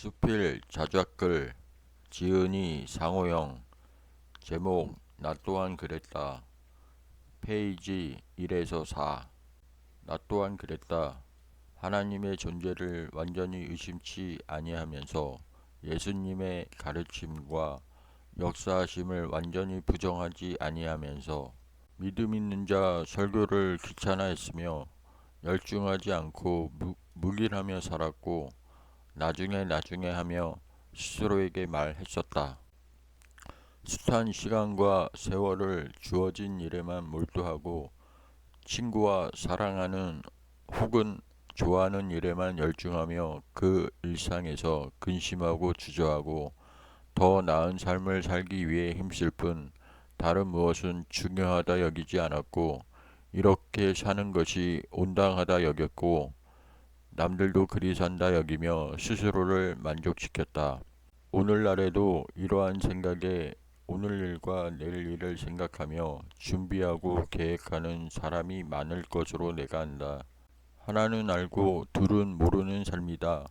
수필 자작글 지은이 상호형 제목 나 또한 그랬다. 페이지 1에서 4 나 또한 그랬다. 하나님의 존재를 완전히 의심치 아니하면서 예수님의 가르침과 역사하심을 완전히 부정하지 아니하면서 믿음 있는 자 설교를 귀찮아했으며 열중하지 않고 무, 묵인하며 살았고 나중에 나중에 하며 스스로에게 말했었다. 숱한 시간과 세월을 주어진 일에만 몰두하고 친구와 사랑하는 혹은 좋아하는 일에만 열중하며 그 일상에서 근심하고 주저하고 더 나은 삶을 살기 위해 힘쓸 뿐 다른 무엇은 중요하다 여기지 않았고 이렇게 사는 것이 온당하다 여겼고 남들도 그리 산다 여기며 스스로를 만족시켰다. 오늘날에도 이러한 생각에 오늘 일과 내일 일을 생각하며 준비하고 계획하는 사람이 많을 것으로 내가 안다. 하나는 알고 둘은 모르는 삶이다.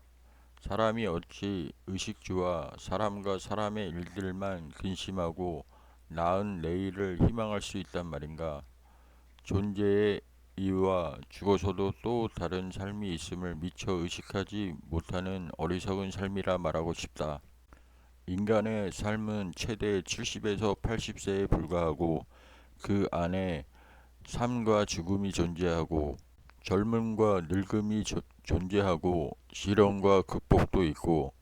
사람이 어찌 의식주와 사람과 사람의 일들만 근심하고 나은 내일을 희망할 수 있단 말인가? 존재의 이유와 죽어서도 또 다른 삶이 있음을 미처 의식하지 못하는 어리석은 삶이라 말하고 싶다. 인간의 삶은 최대 70에서 80세에 불과하고 그 안에 삶과 죽음이 존재하고 젊음과 늙음이 조- 존재하고 실현과 극복도 있고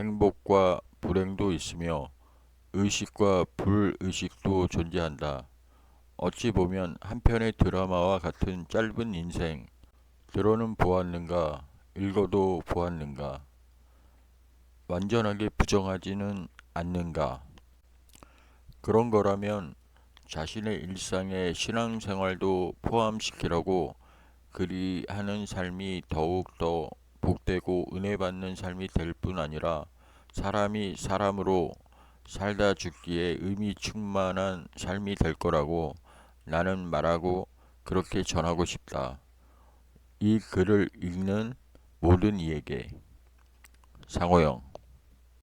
행복과 불행도 있으며 의식과 불의식도 존재한다. 어찌 보면 한편의 드라마와 같은 짧은 인생, 들어는 보았는가, 읽어도 보았는가, 완전하게 부정하지는 않는가. 그런 거라면 자신의 일상에 신앙생활도 포함시키라고 그리 하는 삶이 더욱더 복되고 은혜받는 삶이 될 뿐 아니라 사람이 사람으로 살다 죽기에 의미 충만한 삶이 될 거라고 나는 말하고 그렇게 전하고 싶다. 이 글을 읽는 모든 이에게 상호형